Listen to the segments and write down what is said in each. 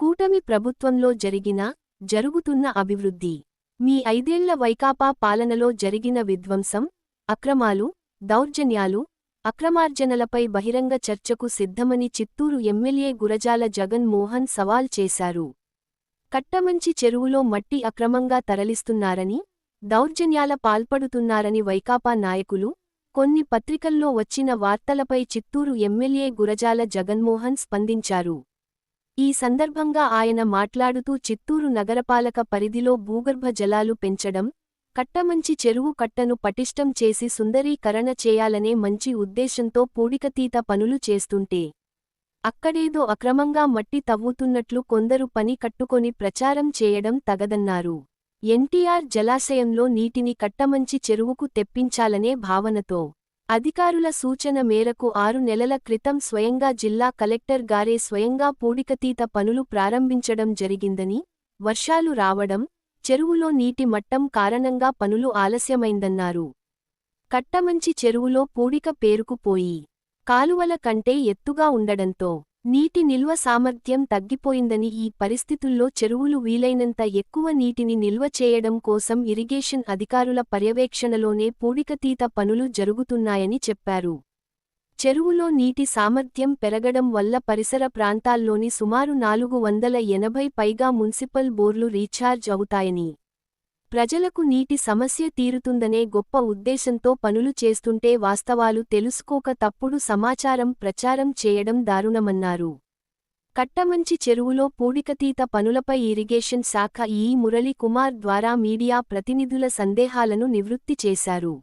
కూటమి ప్రభుత్వంలో జరిగిన జరుగుతున్న అభివృద్ధి. మీ ఐదేళ్ళ వైకాపా పాలనలో జరిగిన విధ్వంసం అక్రమాలు దౌర్జన్యాలు అక్రమార్జనలపై బహిరంగ చర్చకు సిద్ధమని చిత్తూరు ఎమ్మెల్యే గురజాల జగన్ మోహన్ సవాల్ చేశారు. కట్టమంచి చెరువులో మట్టి అక్రమంగా తరలిస్తున్నారని దౌర్జన్యాల పాల్పడుతున్నారని వైకాపా నాయకులు కొన్ని పత్రికల్లో వచ్చిన వార్తలపై చిత్తూరు ఎమ్మెల్యే గురజాల జగన్మోహన్ స్పందించారు. ఈ సందర్భంగా ఆయన మాట్లాడుతూ చిత్తూరు నగరపాలక పరిధిలో భూగర్భ జలాలు పెంచడం కట్టమంచి చెరువు కట్టను పటిష్టం చేసి సుందరీకరణ చేయాలనే మంచి ఉద్దేశంతో పూడికతీత పనులు చేస్తుంటే అక్కడేదో అక్రమంగా మట్టి తవ్వుతున్నట్లు కొందరు పని కట్టుకొని ప్రచారం చేయడం తగదన్నారు. ఎన్టీఆర్ జలాశయంలో నీటిని కట్టమంచి చెరువుకు తెప్పించాలనే భావనతో అధికారుల సూచన మేరకు ఆరు నెలల క్రితం స్వయంగా జిల్లా కలెక్టర్ గారే స్వయంగా పూడికతీత పనులు ప్రారంభించడం జరిగిందని వర్షాలు రావడం చెరువులో నీటి మట్టం కారణంగా పనులు ఆలస్యమైందన్నారు. కట్టమంచి చెరువులో పూడిక పేరుకుపోయి కాలువల కంటే ఎత్తుగా ఉండడంతో నీటి నిల్వ సామర్థ్యం తగ్గిపోయిందని ఈ పరిస్థితుల్లో చెరువులు వీలైనంత ఎక్కువ నీటిని నిల్వ చేయడం కోసం ఇరిగేషన్ అధికారుల పర్యవేక్షణలోనే పూడికతీత పనులు జరుగుతున్నాయని చెప్పారు. చెరువులో నీటి సామర్థ్యం పెరగడం వల్ల పరిసర ప్రాంతాల్లోని సుమారు నాలుగు వందల ఎనభై పైగా మున్సిపల్ బోర్లు రీఛార్జ్ అవుతాయని ప్రజలకు నీటి సమస్య తీరుతుందనే గొప్ప ఉద్దేశంతో పనులు చేస్తుంటే వాస్తవాలు తెలుసుకోక తప్పుడు సమాచారం ప్రచారం చేయడం దారుణమన్నారు. కట్టమంచి చెరువులో పూడికతీత పనులపై ఇరిగేషన్ శాఖ ఈ మురళీ కుమార్ ద్వారా మీడియా ప్రతినిధుల సందేహాలను నివృత్తి చేశారు.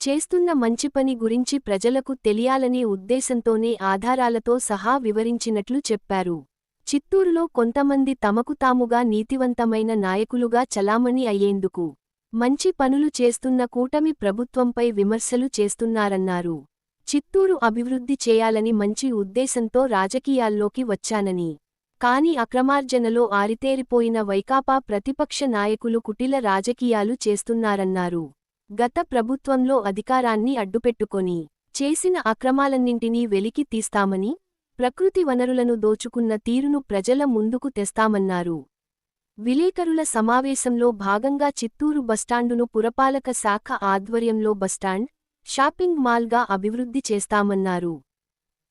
చేస్తున్న మంచి పని గురించి ప్రజలకు తెలియాలనే ఉద్దేశంతోనే ఆధారాలతో సహా వివరించినట్లు చెప్పారు. చిత్తూరులో కొంతమంది తమకు తాముగా నీతివంతమైన నాయకులుగా చలామణి అయ్యేందుకు మంచి పనులు చేస్తున్న కూటమి ప్రభుత్వంపై విమర్శలు చేస్తున్నారన్నారు. చిత్తూరు అభివృద్ధి చేయాలని మంచి ఉద్దేశంతో రాజకీయాల్లోకి వచ్చానని కాని అక్రమార్జనలో ఆరితేరిపోయిన వైకాపా ప్రతిపక్ష నాయకులు కుటిల రాజకీయాలు చేస్తున్నారన్నారు. గత ప్రభుత్వంలో అధికారాన్ని అడ్డుపెట్టుకొని చేసిన అక్రమాలన్నింటినీ వెలికి తీస్తామని ప్రకృతి వనరులను దోచుకున్న తీరును ప్రజల ముందుకు తెస్తామన్నారు. విలేకరుల సమావేశంలో భాగంగా చిత్తూరు బస్టాండును పురపాలక శాఖ ఆధ్వర్యంలో బస్టాండ్ షాపింగ్ మాల్గా అభివృద్ధి చేస్తామన్నారు.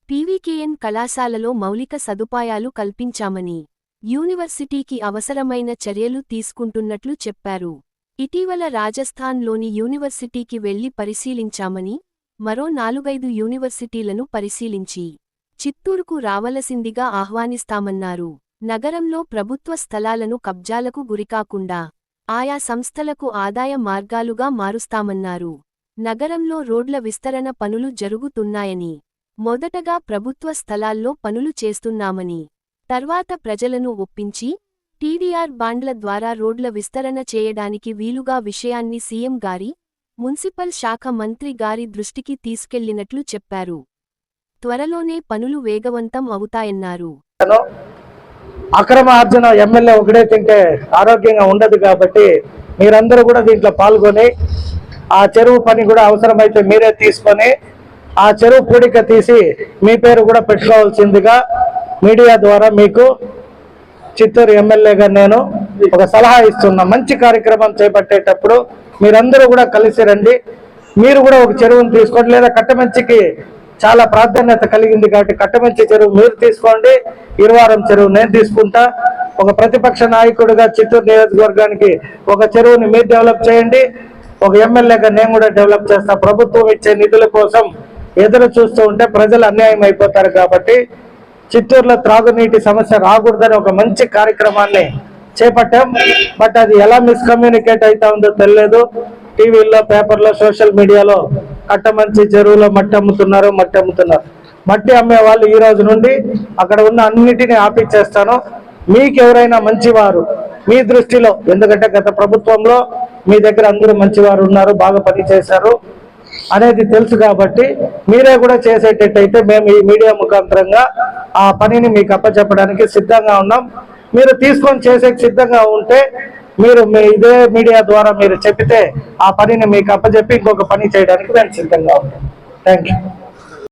పీవీకేఎన్ కళాశాలలో మౌలిక సదుపాయాలు కల్పించామని యూనివర్సిటీకి అవసరమైన చర్యలు తీసుకుంటున్నట్లు చెప్పారు. ఇటీవల రాజస్థాన్లోని యూనివర్సిటీకి వెళ్ళి పరిశీలించామని మరో నాలుగైదు యూనివర్సిటీలను పరిశీలించి చిత్తూరుకు రావలసిందిగా ఆహ్వానిస్తామన్నారు. నగరంలో ప్రభుత్వ స్థలాలను కబ్జాలకు గురికాకుండా ఆయా సంస్థలకు ఆదాయ మార్గాలుగా మారుస్తామన్నారు. నగరంలో రోడ్ల విస్తరణ పనులు జరుగుతున్నాయని మొదటగా ప్రభుత్వ స్థలాల్లో పనులు చేస్తున్నామని తర్వాత ప్రజలను ఒప్పించి టీడీఆర్ బాండ్ల ద్వారా రోడ్ల విస్తరణ చేయడానికి వీలుగా విషయాన్ని సీఎం గారి మున్సిపల్ శాఖ మంత్రి గారి దృష్టికి తీసుకెళ్ళినట్లు చెప్పారు. త్వరలోనే పనులు వేగవంతం అవుతాయన్నారు. అక్రమ ఆర్జన ఎమ్మెల్యే ఒకడే తింటే ఆరోగ్యంగా ఉండదు కాబట్టి మీరందరూ కూడా దీంట్లో పాల్గొని ఆ చెరువు పని కూడా అవసరమైతే మీరే తీసుకొని ఆ చెరువు పూడిక తీసి మీ పేరు కూడా పెట్టుకోవాల్సిందిగా మీడియా ద్వారా మీకు చిత్తూరు ఎమ్మెల్యేగా నేను ఒక సలహా ఇస్తున్నా మంచి కార్యక్రమం చేపట్టేటప్పుడు మీరందరూ కూడా కలిసి రండి. మీరు కూడా ఒక చెరువును తీసుకోండి లేదా కట్టమంచికి చాలా ప్రాధాన్యత కలిగింది కాబట్టి కట్టమంచి చెరువు మీరు తీసుకోండి. ఇరువారం చెరువు నేను తీసుకుంటా. ఒక ప్రతిపక్ష నాయకుడిగా చిత్తూరు నియోజకవర్గానికి ఒక చెరువుని మీరు డెవలప్ చేయండి. ఒక ఎమ్మెల్యేగా నేను కూడా డెవలప్ చేస్తా. ప్రభుత్వం ఇచ్చే నిధుల కోసం ఎదురు చూస్తూ ఉంటే ప్రజలు అన్యాయం అయిపోతారు కాబట్టి చిత్తూరులో త్రాగునీటి సమస్య రాకూడదని ఒక మంచి కార్యక్రమాన్ని చేపట్టాం. బట్ అది ఎలా మిస్కమ్యూనికేట్ అవుతా ఉందో తెలియదు టీవీల్లో పేపర్లో సోషల్ మీడియాలో కట్టమంచి చెరువులో మట్టి అమ్ముతున్నారు మట్టి అమ్ముతున్నారు మట్టి అమ్మే వాళ్ళు ఈ రోజు నుండి అక్కడ ఉన్న అన్నిటిని ఆపిచ్చేస్తాను. మీకు ఎవరైనా మంచివారు మీ దృష్టిలో ఎందుకంటే గత ప్రభుత్వంలో మీ దగ్గర అందరూ మంచివారు ఉన్నారు బాగా పనిచేశారు అనేది తెలుసు కాబట్టి మీరే కూడా చేసేటట్టయితే మేము ఈ మీడియా ముఖాంతరంగా ఆ పనిని మీకు అప్పచెప్పడానికి సిద్ధంగా ఉన్నాం. మీరు తీసుకొని చేసే సిద్ధంగా ఉంటే మీరు మీ ఇదే మీడియా ద్వారా మీరు చెప్తే ఆ పనిని మీకు అప్పచెప్పి ఇంకొక పని చేయడానికి నేను సిద్ధంగా ఉంటాను థ్యాంక్ యూ